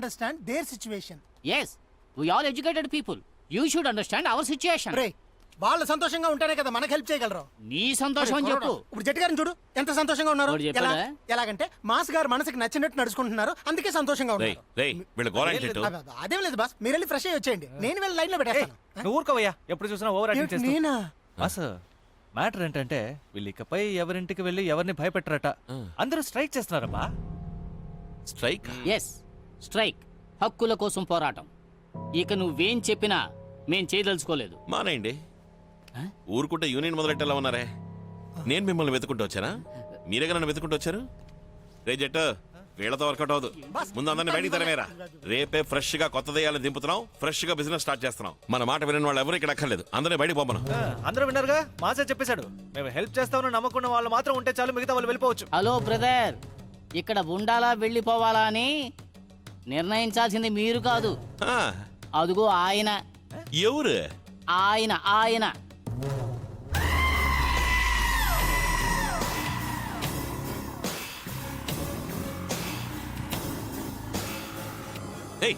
Understand their situation as we all educated people you should understand our situation రే వాళ్ళు సంతోషంగా ఉంటేనే కదా మనకు హెల్ప్ చేయగలరు. నీ సంతోషం అని చెప్పు. ఇప్పుడు జట్టు గారిని చూడు ఎంత సంతోషంగా ఉన్నారు? వాడు ఎలా? ఎలాగంటే మాస్ గారు మనసుకి నచ్చినట్టు నడుచుకుంటున్నారు అందుకే సంతోషంగా రేయ్ ఉన్నారు. రేయ్ వీళ్ళ గోర ఏంటి అబ్బ, అబ్బ, అదేం లేదు బాస్. మీరు వెళ్ళి ఫ్రెష్ అయ్యి వచ్చేయండి. నేను వెళ్ళి లైన్లో పెట్టేస్తాను. నువ్వు ఊరుకోవయ్యా. ఎప్పుడు చూసినా ఓవర్ యాక్టింగ్ ఏంటి చేస్తూ. నేనా? బాస్ మ్యాటర్ ఏంటంటే వీళ్ళు ఇకపై ఎవరింటికి వెళ్ళి ఎవరిని భయపెట్టరట. అందరూ స్ట్రైక్ చేస్తున్నారబ్బా. స్ట్రైక్? ఎస్ స్ట్రైక్ హక్కుల కోసం పోరాటం. ఇక నువ్వేం చెప్పినా మేం చేయదలుచుకోలేదు. మానేయండి. ఆ? ఊరుకుంటే యూనియన్ మొదలెట్టేలా ఉన్నారే? నేను మిమ్మల్ని వెతుకుంటూ వచ్చానా? మీరేగా నన్ను వెతుకుంటూ వచ్చారు? రే జట్టు వీళ్ళతో వర్కౌట్ అవ్వదు. ముందు అందరిని బయటికి తరమేరా. రేపే ఫ్రెష్గా కొత్త దయ్యాలను దింపుతున్నాం ఫ్రెష్గా బిజినెస్ స్టార్ట్ చేస్తున్నాం. మన మాట వినని వాళ్ళు ఎవరు ఇక్కడ అక్కర్లేదు. అందరినీ బయటికి పంపను. ఆ, అందరూ విన్నారుగా? మాసే చెప్పేశాడు. మేము హెల్ప్ చేస్తామని నమ్మకున్న వాళ్ళు మాత్రం ఉంటే చాలు మిగతా వాళ్ళు వెళ్ళిపోవచ్చు. హలో బ్రదర్ ఇక్కడ ఉండాలా వెళ్ళిపోవాలా అని నిర్ణయించాల్సింది మీరు కాదు. ఆ, అదుగో ఆయన. ఎవరు? ఆయన ఆయన. ఏయ్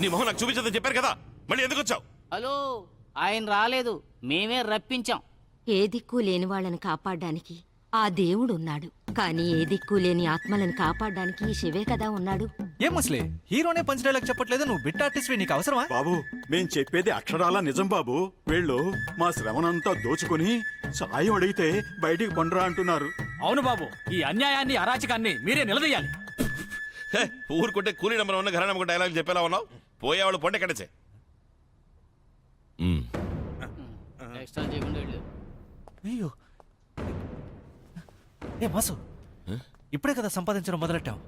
నీ మొహం నాకు చూపించదని చెప్పారు కదా మళ్ళీ ఎందుకు వచ్చావు? హలో ఆయన రాలేదు మేమే రప్పించాం. ఏ దిక్కు లేని వాళ్ళని కాపాడడానికి? ఆ దేవుడు ఉన్నాడు కానీ ఏ దిక్కు లేని ఆత్మలను కాపాడడానికి ఈ శివే కదా ఉన్నాడు. ఏం ముసలి హీరోనే పంచ్ డైలాగ్ చెప్పట్లేదు నువ్వు బిట్ ఆర్టిస్ట్ నీకు అవసరమా? బాబు మేం చెప్పేది అక్షరాల నిజం బాబు. వీళ్ళు మా శ్రమనంతా దోచుకుని సాయం అడిగితే బయటికి కొండరా అంటున్నారు. అవును బాబు ఈ అన్యాయాన్ని అరాచకాన్ని మీరే నిలదీయాలి. హే, ఊరుకుంటే కూలీ నెంబర్ ఉన్న ఒక డైలాగ్ చెప్పేలా ఉన్నావు? పోయేవాళ్ళు పొండే కడచే అయ్యో ఏ మాసు ఇప్పుడే కదా సంపాదించడం మొదలెట్టాం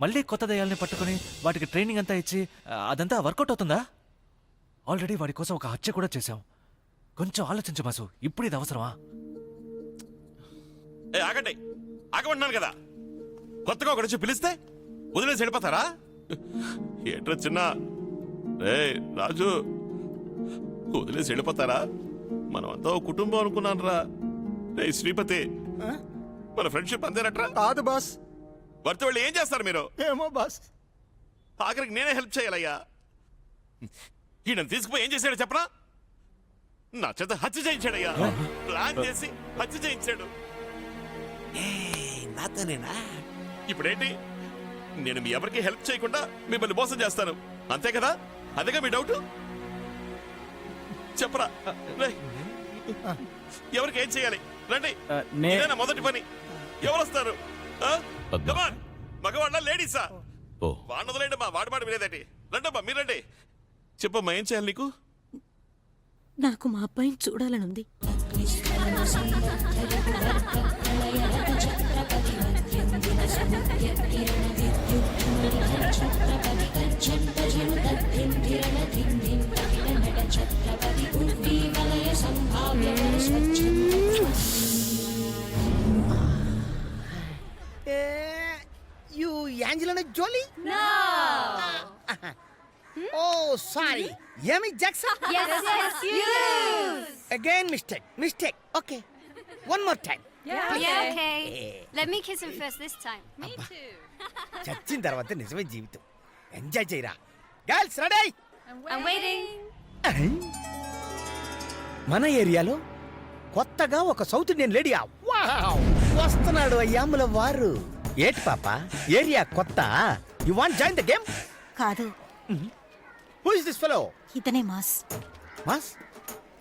మళ్ళీ కొత్త దయాల్ని పట్టుకొని వాటికి ట్రైనింగ్ అంతా ఇచ్చి అదంతా వర్కౌట్ అవుతుందా? ఆల్రెడీ వాడి కోసం ఒక హత్య కూడా చేశాం కొంచెం ఆలోచించు మాసు ఇప్పుడు ఇది అవసరమా? ఏ ఆగండి. ఆగమంటున్నాను కదా. కొత్తగా ఒకటి వచ్చి పిలిస్తే వదిలేసి వెళ్ళిపోతారా? ఏంట్రా చిన్న? రే రాజు. వదిలేసి వెళ్ళిపోతారా? మనమంతా ఒక కుటుంబం అనుకున్నాను రా రే శ్రీపతి మన ఫ్రెండ్షిప్ అంతేనట్రా? కాదు బాస్. వర్త వాళ్ళు ఏం చేస్తారు మీరు? ఏమో బాస్. ఆఖరికి నేనే హెల్ప్ చేయాలయ్యా. ఈయన తీసుకుపోయి ఏం చేశాడు చెప్పరా నా చేత హత్య చేయించాడయ్యా. ప్లాన్ చేసి హత్య చేయించాడు. నాతోనేనా? ఇప్పుడేంటి? నేను మీ ఎవరికి హెల్ప్ చేయకుండా మిమ్మల్ని మోసం చేస్తాను. అంతే కదా? అదేగా మీ డౌట్ చెప్పరా? రేయ్. ఎవరికి ఏం చేయాలి రండి ఇదేనా మొదటి పని ఎవరు వస్తారు మగవాళ్ళ లేడీసా ఓ వాడిని వదిలేండి మా వాడి మాట వినేదండి రండమ్మా మీరు రండి చెప్పమ్మా ఏం చేయాలి నీకు నాకు మా అబ్బాయిని చూడాలనుంది you Angelina Jolie? Oh sorry. ఏమి Jackson? Again mistake mistake okay one more time Yeah, okay. Let me kiss him first this time. Me too. చచ్చిన తర్వాత నిజమే జీవితం. ఎంజాయ్ చేయరా. Girls ready I'm waiting. మన ఏరియాలో కొత్తగా ఒక సౌత్ ఇండియన్ లేడీ వస్తున్నాడు అయ్యాముల వారు. ఏటి పాప? ఏరియా కొత్త? You want join the game కాదు. హూ ఇస్ దిస్ ఫెలో ఇతనే mass. Mass?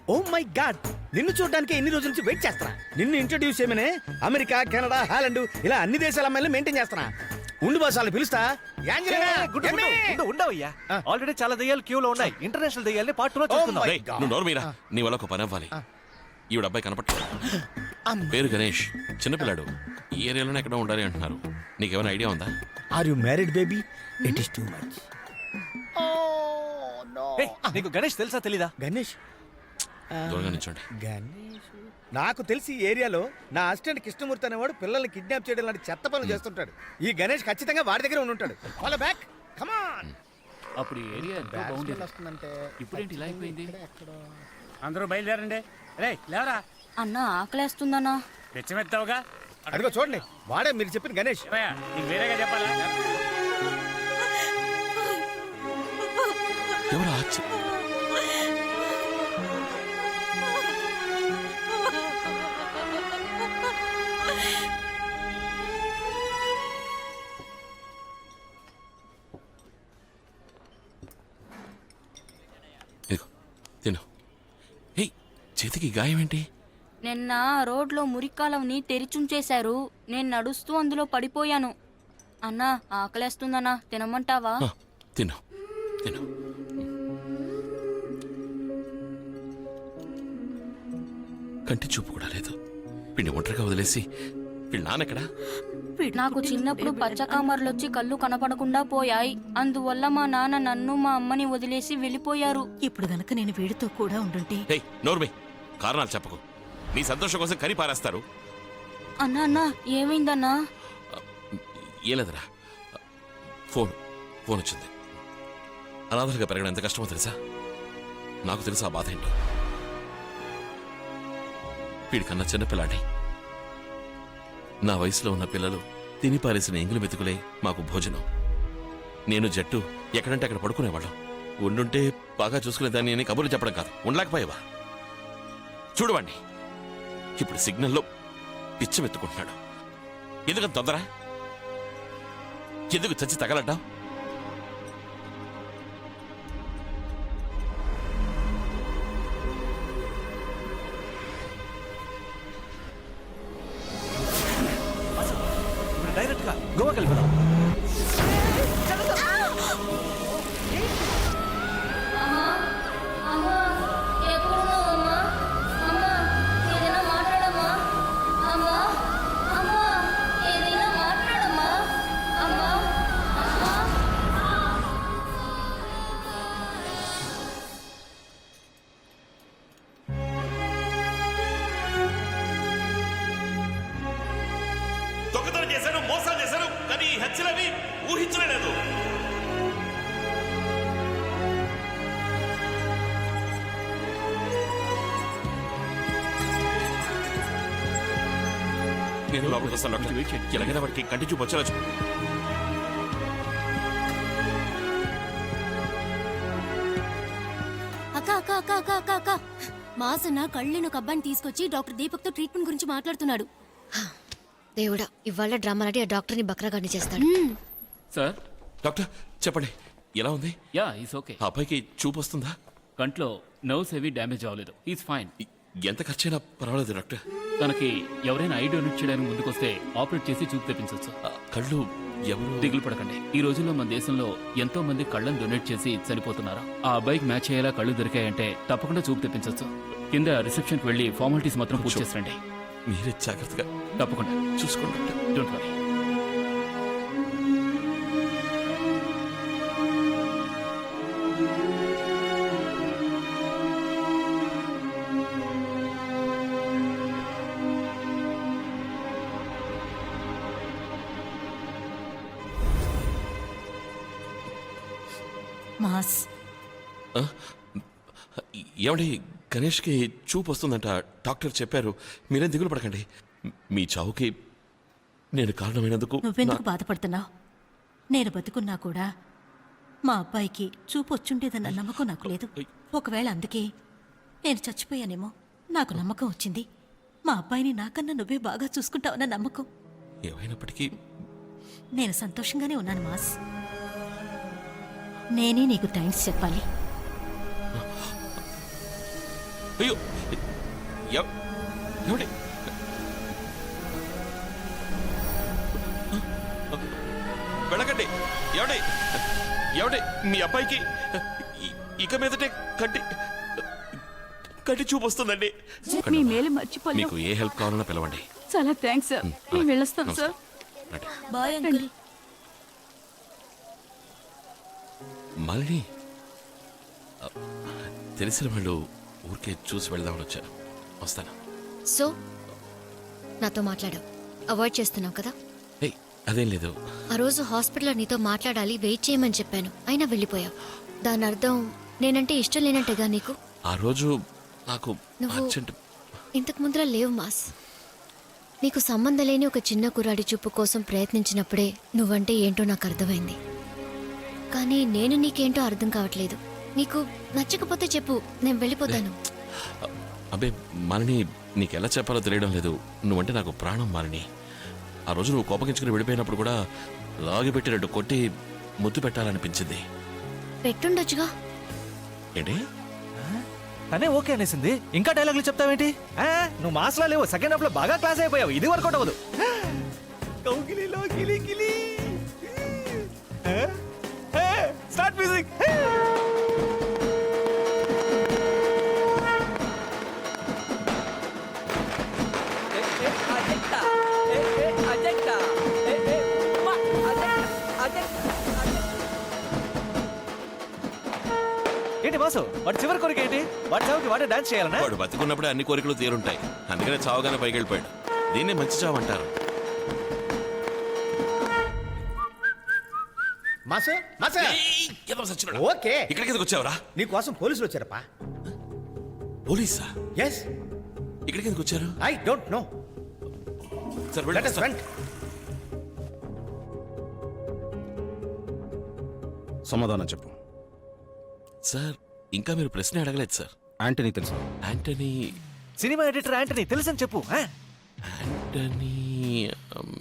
Oh my God నిన్ను చూడడానికి ఎన్ని రోజుల నుంచి వెయిట్ చేస్తున్నా? నిన్ను ఇంట్రడ్యూస్ చేయమనే అమెరికా కెనడా హాలండ్ ఇలా అన్ని దేశాల అమ్మాయిలు మెయింటైన్ చేస్తున్నా. ఉండు బాస్ వాళ్ళు పిలుస్తా. ఉండవయ్యా. ఆల్రెడీ చాలా దయ్యాలు క్యూలో ఉన్నాయి. ఇంటర్నేషనల్ దయ్యాల్ని పార్ట్ టూలో Oh చూస్తున్నాం my రేయ్, God. నువ్వు నోరు మీరా? నీ వల్ల ఒక పని అవ్వాలి. ఈవిడ అబ్బాయి కనపట్లేదు. పేరు గణేష్. చిన్నపిల్లాడు. ఈ ఏరియాలోనే ఎక్కడో ఉండాలి అంటున్నారు. నీకేమైనా ఐడియా ఉందా? Are you married baby it is too much నీకు గణేష్ తెలుసా తెలీదా? గణేష్? దూరంగా నిల్చోండి గణేష్. నాకు తెలిసి ఈ ఏరియాలో నా అసిస్టెంట్ కృష్ణమూర్తి అనేవాడు పిల్లల్ని కిడ్నాప్ చేయడం లాంటి చెత్త పనులు చేస్తుంటాడు. ఈ గణేష్ ఖచ్చితంగా వాడి దగ్గర ఉంటాడు ఫాలో బ్యాక్ కమాన్ అప్పుడు ఏరియా వస్తుందంటే ఇప్పుడేంటి ఇలా అయిపోయింది? అందరూ బయలుదేరండి. రే లేవరా? అన్న ఆకలేస్తుందన్నా. తెచ్చమెత్తావుగా అదిగో చూడండి. వాడే మీరు చెప్పిన గణేష్. నీకు వేరేగా చెప్పాలా. ఎవరు గాయం ఏంటి నిన్న రోడ్లో మురికాలంని తెరిచుంచేశారు. నేను నడుస్తూ అందులో పడిపోయాను. అన్నా ఆకలేస్తుందన్నా తినమంటావా? ఆ, తిను తిను. కంటి చూపు కూడా లేదు. వీడిని ఒంటరిగా వదిలేసి వీళ్ళ నాన్నెక్కడా నాకు చిన్నప్పుడు పచ్చకామర్లు వచ్చి కళ్ళు కనపడకుండా పోయాయి. అందువల్ల మా నాన్న నన్ను మా అమ్మని వదిలేసి వెళ్ళిపోయారు. ఇప్పుడు గనక నేను వీడితో కూడా ఉండుంటే హే నోర్మి. కారణాలు చెప్పకు. నీ సంతోషం కోసం కని పారేస్తారు. అన్నా అన్నా ఏమైందన్నా? ఫోన్ ఫోన్ వచ్చింది. అనాథలుగా పెరగడం ఎంత కష్టమో తెలుసా? నాకు తెలుసు ఆ బాధ ఏంటో. వీడికన్నా చిన్నపిల్లాడి నా వయసులో ఉన్న పిల్లలు తిని పారేసిన ఎంగులు మెతుకులే మాకు భోజనం. నేను జట్టు ఎక్కడంటే అక్కడ పడుకునేవాళ్ళం. ఉండుంటే బాగా చూసుకునేదాన్ని అని కబుర్లు చెప్పడం కాదు. ఉండలేకపోయావా? చూడవండి. ఇప్పుడు సిగ్నల్లో పిచ్చమెత్తుకుంటున్నాడు. ఎందుకంత తొందర ఎందుకు చచ్చి తగలడ్డావు? దొంగతనం చేశాను మోసం చేశాను కానీ ఈ హత్యలని ఊహించలేదు. నేను లోపలికి వస్తాను డాక్టర్ ఎలాగైనా వాడికి కంటి చూపు వచ్చేలా చూ- అక్క అక్క అక్క అక్క అక్క అక్క. మాసన్న కళ్ళని ఒక అబ్బాయిని తీసుకొచ్చి డాక్టర్ దీపక్తో ట్రీట్మెంట్ గురించి మాట్లాడుతున్నాడు. దేవుడా ఇవాళ డ్రామాలాడి ఆ డాక్టర్ని బక్రాగాడిని చేస్తాడు. సార్? డాక్టర్ చెప్పండి. ఎలా ఉంది? యా ఈస్ ఓకే ఆ అబ్బాయికి చూపు వస్తుందా? కంట్లో నర్వ్స్ ఏవి డ్యామేజ్ అవ్వలేదు. ఈస్ ఫైన్ ఎ- ఎంత ఖర్చైనా పర్వాలేదు డాక్టర్. తనకి ఎవరైనా ఐ డొనేట్ చేయడానికి ముందుకొస్తే ఆపరేట్ చేసి చూపు తెప్పించవచ్చు ఆ కళ్ళు ఎవరు? దిగులు పడకండి. ఈ రోజుల్లో మన దేశంలో ఎంతో మంది కళ్ళను డొనేట్ చేసి చనిపోతున్నారు? ఆ అబ్బాయికి మ్యాచ్ అయ్యేలా కళ్ళు దొరికాయంటే తప్పకుండా చూపు తెప్పించవచ్చు కింద రిసెప్షన్కి వెళ్ళి ఫార్మాలిటీస్ మాత్రం పూర్తి చేసండి మీరే జాగ్రత్తగా తప్పకుండా చూసుకోండి డోంట్ వరీ మాస్? ఏమండి గణేష్కి చూపు వస్తుందంట. డాక్టర్ చెప్పారు. మీరేం దిగులు పడకండి. మీ చావుకి నేను కారణమైనందుకు నువ్వెందుకు బాధపడుతున్నావు? నేను బతుకున్నా కూడా మా అబ్బాయికి చూపు వచ్చుండేదన్న నమ్మకం నాకు లేదు. ఒకవేళ అందుకే నేను చచ్చిపోయానేమో నాకు నమ్మకం వచ్చింది. మా అబ్బాయిని నాకన్నా నువ్వే బాగా చూసుకుంటావన్న నమ్మకం. ఏమైనప్పటికీ నేను సంతోషంగానే ఉన్నాను మాస్. నేనే నీకు థ్యాంక్స్ చెప్పాలి. అయ్యో. ఎవ- ఏమండి? వెళ్ళకండి. ఏమండి? ఏమండి? మీ అబ్బాయికి ఇక మీదటే కంటి కంటి చూపు వస్తుందండి. మీ మేలు మర్చిపోలేం. మీకు ఏ హెల్ప్ కావాలన్నా పిలవండి. చాలా థ్యాంక్స్ సార్. మేము వెళ్ళొస్తాం సార్. Bye uncle. ఆ, తెలిసిన వాళ్ళు ఊరికే చూసి వెళ్దామని వచ్చాను వస్తాను. సో నాతో మాట్లాడావు అవాయిడ్ చేస్తున్నావు కదా? అదేం లేదు. ఆ రోజు హాస్పిటల్లో నీతో మాట్లాడాలి వెయిట్ చేయమని చెప్పాను. అయినా వెళ్ళిపోయావు. దాని అర్థం నేనంటే ఇష్టం లేనంటేగా నీకు? ఆ రోజు నాకు నువ్వు- అర్జెంట్ ఇంతకు ముందర లేవు మాస్. నీకు సంబంధం లేని ఒక చిన్న కుర్రాడి చూపు కోసం ప్రయత్నించినప్పుడే నువ్వంటే ఏంటో నాకు అర్థమైంది. కానీ నేను నీకేంటో అర్థం కావట్లేదు. నీకు నచ్చకపోతే చెప్పు నేను వెళ్ళిపోతాను. అబ్బే మాలిని నీకెలా చెప్పాలో తెలియడం లేదు. నువ్వంటే నాకు ప్రాణం మాలిని. ఆ రోజు నువ్వు కోపగించుకుని వెళ్ళిపోయినప్పుడు కూడా లాగి పెట్టినట్టు కొట్టి ముద్దు పెట్టాలనిపించింది. పెట్టుండొచ్చుగా. ఏంటి? తనే ఓకే అనేసింది. ఇంకా డైలాగులు చెప్తావేంటి? ఆ, నువ్వు మాస్లా లేవు. సెకండ్ హాఫ్లో బాగా క్లాస్ అయిపోయావు. ఇది వర్కౌట్ అవ్వదు కౌగిలిలో గిలి గిలి స్టార్ట్ మ్యూజిక్. ఏంటి బాసు? వాడి చివరి కోరిక ఏంటి? వాడి చావుకి వాడే డాన్స్ చేయాలనా? వాడు బతికున్నప్పుడే అన్ని కోరికలు తీరుంటాయి. అందుకనే చావుగానే పైకి వెళ్ళిపోయాడు. దీన్నే మంచి చావు అంటారు. మాసే మాసే. ఏయ్, ఎదవ సచ్చినోడా. ఓకే. ఇక్కడికి ఎందుకు వచ్చావురా? నీకోసం పోలీసులు వచ్చారప్పా. పోలీసా? ఎస్ ఇక్కడికి ఎందుకు వచ్చారు? I don't know sir let us front సమాధానం చెప్పు. సార్ ఇంకా మీరు ప్రశ్న అడగలేదు సార్. యాంటనీ తెలుసా. యాంటనీ సినిమా ఎడిటర్ యాంటనీ తెలుసని చెప్పు ఆ? యాంటనీ um,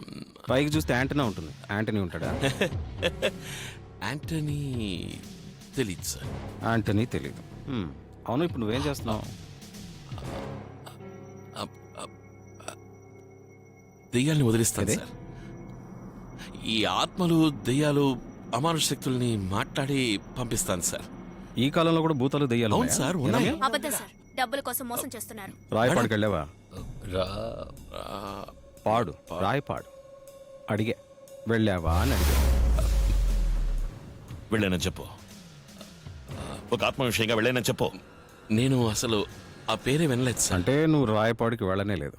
పైకి చూస్తే యాంటనా ఉంటుంది. యాంటనీ ఉంటాడా? యాంటనీ తెలీదు సార్. యాంటనీ తెలియదు హ్మ్. అవును ఇప్పుడు నువ్వేం చేస్తున్నావు? అబ్- అబ్- దెయ్యాల్ని వదిలిస్తాను అదే? సార్. ఈ ఆత్మలు దెయ్యాలు అమానుష శక్తుల్ని మాట్లాడి పంపిస్తాను సార్. ఈ కాలంలో కూడా భూతాలు దెయ్యాలు అవును? సార్ ఉన్నాయి? అబద్ధం సార్. డబ్బుల కోసం మోసం చేస్తున్నారు. రాయపాడుకి వెళ్ళావా రా పాడు రాయపాడు. అడిగే. వెళ్ళావా అని అడిగా. వెళ్ళానని చెప్పు. ఒక ఆత్మ విషయంగా వెళ్ళానని చెప్పు. నేను అసలు ఆ పేరే వినలేదు సార్. అంటే నువ్వు రాయపాడుకి వెళ్ళనే లేదు.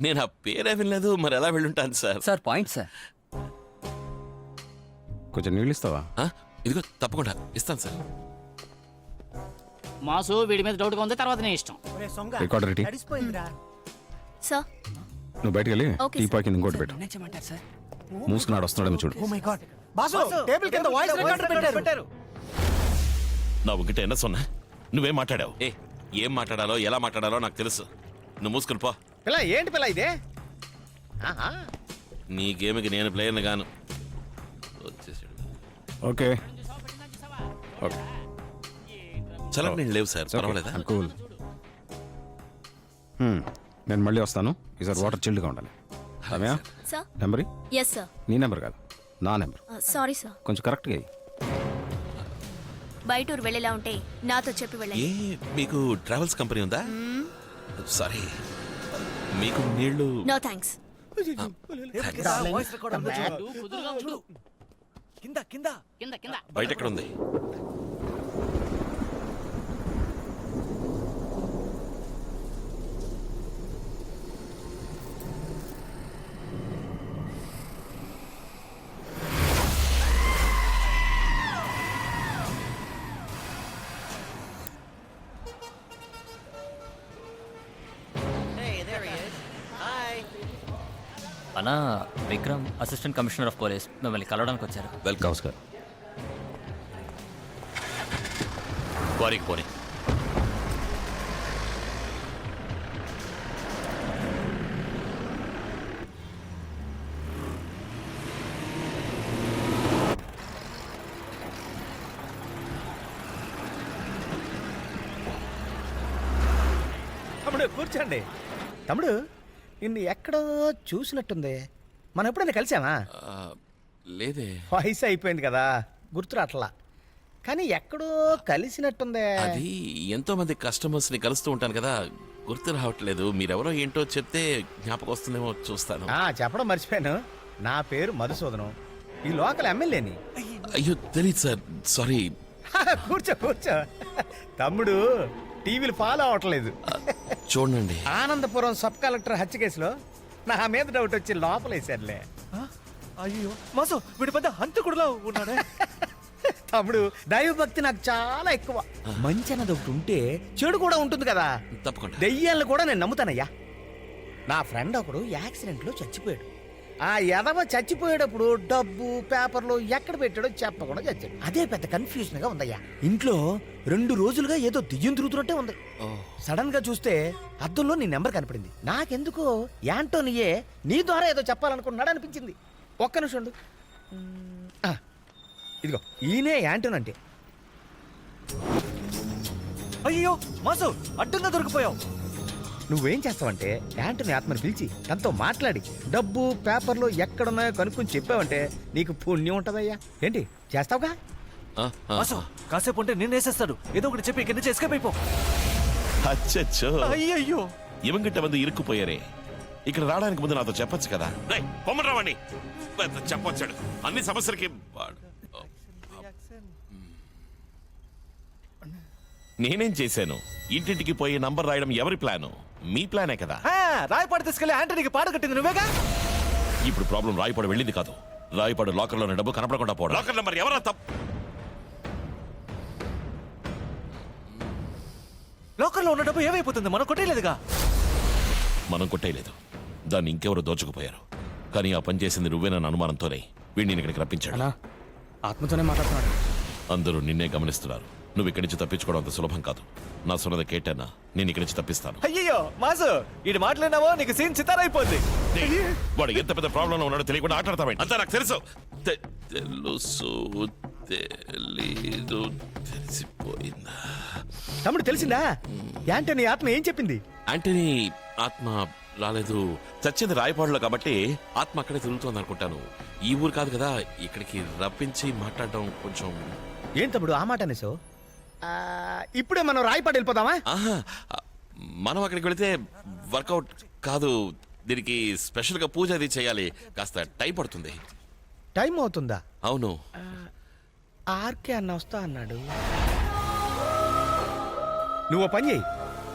నేను ఆ పేరే వినలేదు మరి ఎలా వెళ్ళుంటాను సార్? Sir point sir. కొంచెం నీళ్ళు ఇస్తావా? ఆ? ఇదిగో తప్పకుండా. ఇస్తాను సార్. మాసు వీడి మీద డౌట్గా ఉంది తర్వాత నీ ఇష్టం. Recorder ready? సార్. నువ్వు బయటికి వెళ్ళి ఓకే, టీ సార్. ఇంకోటి పెట్టు. మూసుకున్నాడు వస్తున్నాడేమో చూడు. Oh my god boss table కింద వాయిస్ రికార్డర్ పెట్టారు. నా ఒకటి ఎన్న సొన్నా. నువ్వేం మాట్లాడావు? ఏ ఏం మాట్లాడాలో ఎలా మాట్లాడాలో నాకు తెలుసు. నువ్వు మూసుకుని పో. పిల్ల ఏంటి పిల్ల ఇదే? ఆహా. నీ గేమ్కి నేను ప్లేయర్ని గాను. వచ్చేసాడు. ఓకే. ఓకే. చల్ల నేను లేవు సార్ పర్వాలేదా? Cool Hmm. నేను మళ్ళీ వస్తాను. ఈసారి వాటర్ చిల్డ్గా ఉండాలి. Ramya? Sir number yes sir నీ నెంబర్ కాదు. నా నెంబర్ సారీ సార్ కొంచెం కరెక్ట్గా బయట ఊరు వెళ్ళేలా ఉంటే నాతో చెప్పి ఏ వెళ్ళండి మీకు ట్రావెల్స్ కంపెనీ ఉందా? సారీ మీకు నీళ్ళు నో థ్యాంక్స్ కింద వాయిస్ రికార్డ్ ఉందో చూడు. చూడు. కింద కింద. కింద కింద. బయట ఎక్కడ ఉంది? అన్నా Vikram assistant commissioner of police మిమ్మల్ని కలవడానికి వచ్చారు. వెల్కమ్ నమస్కారం. వారికి పోనీ తమ్ముడు కూర్చోండి తమ్ముడు నిన్ను ఎక్కడో చూసినట్టుంది. మనం ఎప్పుడైనా కలిసామా? ఆ, లేదే. వయసు అయిపోయింది కదా గుర్తురాట్లా. కానీ ఎక్కడో కలిసినట్టుందే. అది ఎంతో మంది కస్టమర్స్ని కలుస్తూ ఉంటాను కదా గుర్తు రావట్లేదు. మీరెవరో ఏంటో చెప్తే జ్ఞాపకం వస్తుందేమో చూస్తాను. ఆ చెప్పడం మర్చిపోయాను. నా పేరు మధుసూదనం. ఈ లోకల్ ఎమ్మెల్యేని. అయ్యో తెలియదు సార్. సారీ. కూర్చో కూర్చో. తమ్ముడు టీవీలు ఫాలో అవట్లేదు చూడండి. ఆనందపురం సబ్ కలెక్టర్ హత్య కేసులో నా మీద డౌట్ వచ్చి లోపలేశారులే? అయ్యో మాసు వీడి పెద్ద హంతకుడులా ఉన్నాడే. తమ్ముడు దైవభక్తి నాకు చాలా ఎక్కువ. మంచి అన్నది ఒకటి ఉంటే చెడు కూడా ఉంటుంది కదా. తప్పకుండా. దెయ్యాలను కూడా నేను నమ్ముతానయ్యా. నా ఫ్రెండ్ ఒకడు యాక్సిడెంట్లో చచ్చిపోయాడు. ఆ ఎదవ చచ్చిపోయేటప్పుడు డబ్బు పేపర్లు ఎక్కడ పెట్టాడో చెప్పకుండా చచ్చాడు. అదే పెద్ద కన్ఫ్యూజన్గా ఉందయ్యా. ఇంట్లో రెండు రోజులుగా ఏదో దియ్యం తిరుగుతున్నట్టే ఉంది. సడన్గా చూస్తే అద్దంలో నీ నెంబర్ కనపడింది. నాకెందుకో యాంటోనియే నీ ద్వారా ఏదో చెప్పాలనుకుంటున్నాడు అనిపించింది. ఒక్క నిమిషం ఉండు. ఆ, ఇదిగో ఈయనే యాంటోన్ అంటే. అయ్యో మాసు అడ్డంగా దొరికిపోయావు. నువ్వేం చేస్తావంటే యాంటనీ ఆత్మని పిలిచి తనతో మాట్లాడి డబ్బు పేపర్లు ఎక్కడున్నాయో కనుక్కొని చెప్పావంటే నీకు పుణ్యం ఉంటదయ్యా. ఏంటి? చేస్తావుగా? కాసేపు ఉంటే నిన్ను వేసేస్తాడు ఏదో ఒకటి చెప్పి కింద ఎస్కేప్ అయిపో. అచ్చచ్చో. అయ్యయ్యో. ఇవంగిட்ட మంది ఇరుక్కుపోయారే. ఇక్కడ రావడానికి ముందు నాతో చెప్పొచ్చు కదా? చెప్పొచ్చాడు. అన్ని సమస్యలకి వాడు- నేనేం చేశాను? ఇంటింటికి పోయి నంబర్ రాయడం ఎవరి ప్లాను? మీ ప్లానే కదా? ఆ, రాయపాడు తీసుకెళ్ళి యాంటనీకి పాట కట్టింది నువ్వేగా? ఇప్పుడు ప్రాబ్లం రాయపాడు వెళ్ళింది కాదు. రాయపాడు లాకర్లోని డబ్బు కనపడకుండా పోవడం. లాకర్ నెంబర్ ఎవరా తప్పు లోకల్లో ఉన్న డబ్బు ఏమైపోతుంది? మనం కొట్టేయలేదుగా? మనం కొట్టేయలేదు. దాన్ని ఇంకెవరు దోచుకుపోయారు? కానీ ఆ పని చేసింది నువ్వేనన్న అనుమానంతోనే వీడిని ఇక్కడికి రప్పించాడు. ఆత్మతోనే మాట్లాడుతున్నాడు. అందరూ నిన్నే గమనిస్తున్నారు. నువ్వు ఇక్కడి నుంచి తప్పించుకోవడం అంత సులభం కాదు. నా సున్నద కేటన్నా నేను ఇక్కడి నుంచి తప్పిస్తాను. అయ్యయ్యో మాసు ఇది మాట్లాడినావో? నీకు సీన్ చిత్తారైపోద్ది ఏయ్, వాడు ఎంత పెద్ద ప్రాబ్లం ఉన్నాడో తెలియకుండా ఆటలాడతామేంటి అంతా నాకు తెలుసు. తె- తెలుసు తెలీదు తెలిసిపోయిందా? తమ్ముడు తెలిసిందా? యాంటనీ ఆత్మ ఏం చెప్పింది? ఆంటనీ ఆత్మ రాలేదు. చచ్చింది రాయపాడులో కాబట్టి ఆత్మ అక్కడే తిరుగుతోంది అనుకుంటాను ఈ ఊరు కాదు కదా ఇక్కడికి రప్పించి మాట్లాడడం కొంచెం ఏం తమ్ముడు ఆ మాట అనేసో ఇప్పుడే మనం రాయపాడు వెళ్ళిపోదామా? ఆహా మనం అక్కడికి వెళితే వర్కౌట్ కాదు దీనికి స్పెషల్గా పూజ అది చేయాలి. కాస్త టైం పడుతుంది. టైం అవుతుందా? అవును. ఆర్కే అన్న వస్తా అన్నాడు. నువ్వు ఓ పని చేయి.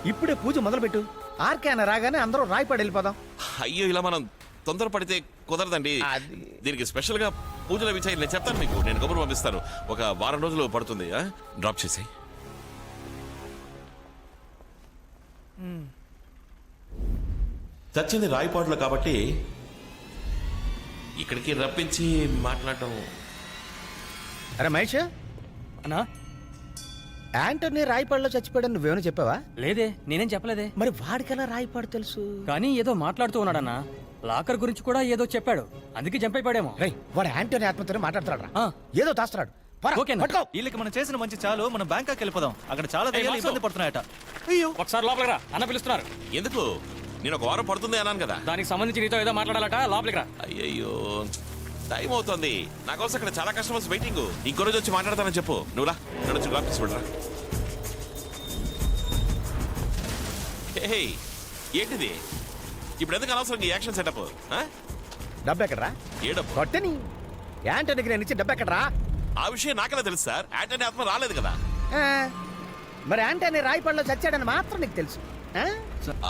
ఇప్పుడే పూజ మొదలుపెట్టు. ఆర్కే అన్న రాగానే అందరూ రాయపాడు వెళ్ళిపోదాం. అయ్యో ఇలా మనం తొందరపడితే కుదరదండి. అది- దీనికి స్పెషల్గా పూజలు అవి చేయాలి నేను చెప్తాను మీకు. నేను కబురు పంపిస్తాను. ఒక వారం రోజులు పడుతుంది? డ్రాప్ చేసి చచ్చింది రాయపాటులో కాబట్టి ఇక్కడికి రప్పించి మాట్లాడటం. అరే మహేష్ అన్నా? యాంటనీ రాయపాడులో చచ్చిపోయాడని నువ్వేమైనా చెప్పావా? లేదే నేనేం చెప్పలేదే. మరి వాడికెలా రాయపాడు తెలుసు? కానీ ఏదో మాట్లాడుతూ ఉన్నాడన్నా. లాకర్ గురించి కూడా ఏదో చెప్పాడు. అందుకే జంప్ రై వాడు యాంటనీ ఆత్మతోనే మాట్లాడుతున్నాడు. ఏదో దాస్తున్నాడు. పోరా, ఓకేనా? పట్టుకో. వీళ్ళకి మనం చేసిన మంచి చాలు మనం బ్యాంకాక్ వెళ్ళిపోదాం. అక్కడ చాలా దయ్యాలు. ఇబ్బంది పడుతున్నాయట. అయ్యో. ఒకసారి లోపలికి రా అన్న పిలుస్తున్నారు. ఎందుకు? నేను ఒక వారం పడుతుంది అన్నాను కదా. దానికి సంబంధించి నీతో ఏదో మాట్లాడాలట లోపలికి రా. అయ్యయ్యో. టైం అవుతుంది. నా కోసం ఇక్కడ చాలా కస్టమర్స్ వెయిటింగ్ ఇంకో రోజు వచ్చి మాట్లాడతానని చెప్పు. నువ్వు రా ఇక్కడ వచ్చి డ్రాప్ చేసి వెళ్ళరా ఏంటిది? ఇప్పుడు ఎందుకు అనవసరం యాక్షన్ సెటప్? డబ్బు ఎక్కడరా ఏ డబ్బు? కొట్టని. యాంటనీకి నేను ఇచ్చి డబ్బు ఎక్కడరా ఆ విషయం నాకెలా తెలుసు సార్? యాంటనీ ఆత్మ రాలేదు కదా. మరి యాంటనీ రాయపాడులో చచ్చాడని మాత్రం నీకు తెలుసు?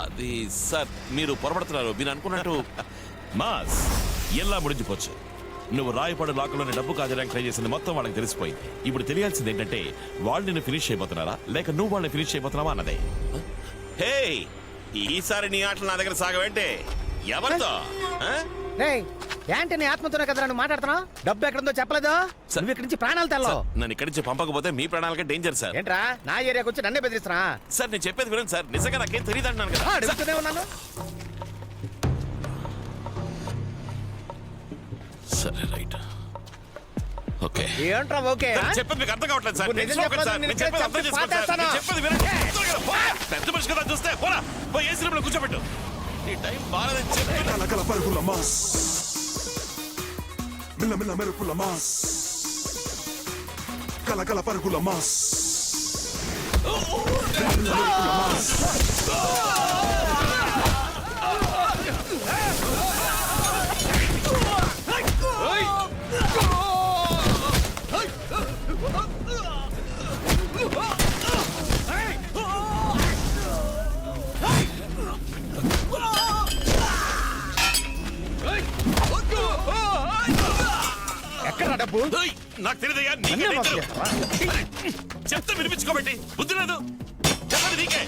అది సార్ మీరు పొరపడుతున్నారు. మీరు అనుకున్నట్టు మాస్ ఎలా ముడించి పోచ్చు నువ్వు రాయపాడు లాకర్లోని డబ్బు కాజడానికి ట్రై చేసింది మొత్తం వాళ్ళకి తెలిసిపోయింది. ఇప్పుడు తెలియాల్సింది ఏంటంటే వాళ్ళు నిన్ను ఫినిష్ చేయబోతున్నారా లేక నువ్వు వాళ్ళని ఫినిష్ చేయబోతున్నావా అన్నదే. హే! ఈసారి నీ ఆటలు నా దగ్గర సాగవేంటే ఎవరితో? ఆ? రేయ్ యాంటనీ ఆత్మతోనే కదరా నువ్వు మాట్లాడుతున్నావు? డబ్బు ఎక్కడుందో చెప్పలేదు. నువ్వు ఇక్కడి నుంచి ప్రాణాలు తెల్లవు సార్, నన్ను ఇక్కడి నుంచి పంపకపోతే మీ ప్రాణాలకే డేంజర్ సార్. ఏంట్రా? నా ఏరియాకి వచ్చి నన్నే బెదిరిస్తున్నా? సార్ నేను చెప్పేది వినండి సార్. నిజంగా నాకేం తెలియదు అంటున్నాను కదా. సార్, అడుగుతూనే ఉన్నాను. సరే రైట్. ఓకే. ఏంట్రా ఓకే చెప్పేది మీకు అర్థం కావట్లేదు సార్. నేను నిజం చూడకండి సార్. చెప్పాలని నేను చెప్పేది అర్థం నేను చేసుకోండి సార్. పాటేస్తాను. నేను చెప్పేది వినండి. తొందరగా పోరా. పెద్ద మనిషి కదా చూస్తే పోరా. పోయి ఏసీ రూమ్లో కూర్చోబెట్టు. టైం బాగాలేదని చెప్పి కలకల పరుగుల మాస్ మిల్ల మిల్ల మెరుపుల మాస్ కలకల పరుగుల మాస్ ఎక్కడ్రా డబ్బు ఏయ్, నాకు తెలియదయ్యా నీకే డేంజర్. చేస్తావా? చెప్తే వినిపించుకోబెట్టి బుద్ధి లేదు చెప్పండి నీకే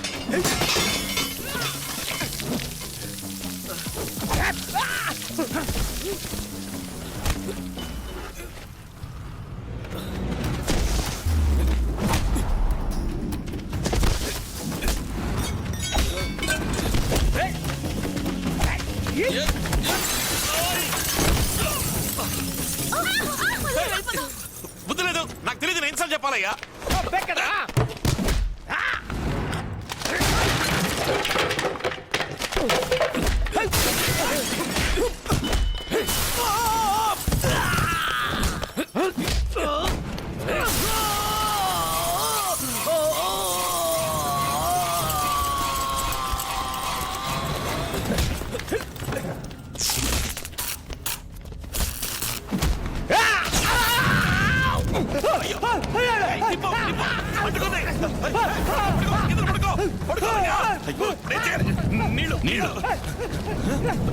నీళ్ళు నీళ్ళు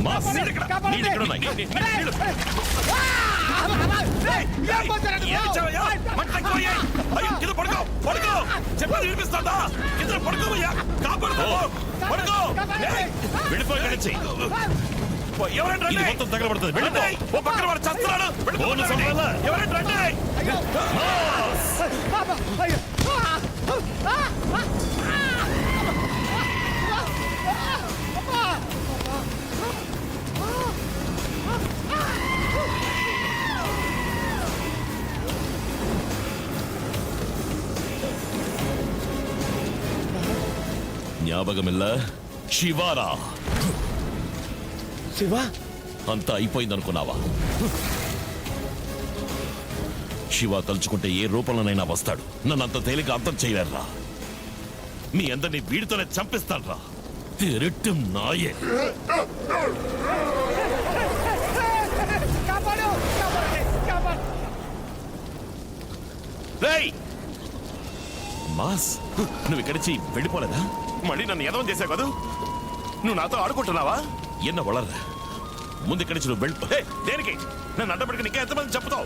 మా నీళ్ళు ఇక్కడ నీళ్ళు ఇక్కడ ఉన్నాయి నీళ్ళు కింద పడుకో. పడుకో. చెప్పేది వినిపిస్తుందా కింద పడుకోవయ్యా కాపాడుకో పడుకో. ఏయ్, వెళ్ళిపో ఇక్కడి నుంచి ఎవరంటే రండి మొత్తం తగలబడుతుంది వెళ్ళిపో ఓ పక్కన వాడు చస్తున్నాడు వెళ్ళిపో ఎవరంటే రండి జ్ఞాపకమిల్ల శివారా శివ? అంతా అయిపోయిందనుకున్నావా? శివ తలుచుకుంటే ఏ రూపంలోనైనా వస్తాడు. నన్ను అంత తేలిక అర్థం చేయలేరురా. మీ అందరినీ వీడితోనే చంపిస్తాడ్రా తిరట్టు నాయే. రేయ్! మాస్ నువ్వు ఇక్కడి నుంచి వెళ్ళిపోలేదా? మళ్ళీ నన్ను ఎదవం చేసావు కదూ? నువ్వు నాతో ఆడుకుంటున్నావా? என்ன வளர்ற ముందు ఇక్కడి నుంచి వెళ్ళిపో దేనికి? నన్ను అడ్డపడికి నీకు ఎంతమంది చెప్తావు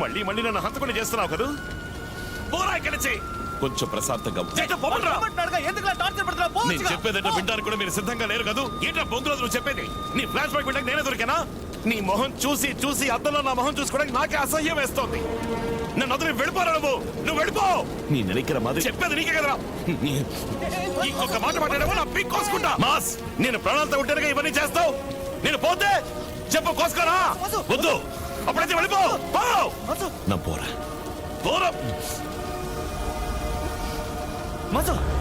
మళ్ళీ మళ్ళీ నన్ను హంతకుండా చేస్తున్నావు కదా? పోరా ఇక్కడి నుంచి. కొంచెం ప్రశాంతంగా నేను చెప్పేదంటే వింటానికి కూడా మీరు సిద్ధంగా లేరు కదా? ఏంటో బొంగులో నువ్వు చెప్పేది? నీ ఫ్లాష్ బ్యాక్ వింటాక నేనే దొరికానా? నీ మొహం చూసి చూసి అద్దంలో నా మొహం చూసుకోవడానికి నాకే అసహ్యం వేస్తోంది. నన్ను వదిలి వెళ్ళిపోరా నువ్వు. నువ్వు వెళ్ళిపో. నీ నెలకిర మాదిరి. చెప్పేది నీకే కదరా. ఇంకొక మాట మాట్లాడావో నా పిక్ కోసుకుంటా. మాస్ నేను ప్రాణాలతో ఉంటేనే ఇవన్నీ చేస్తావు. నేను పోతే చెప్పు కోసుకోరా. వద్దు. అప్పుడైతే వెళ్ళిపో. పో. నా పోరా. పోరా మధు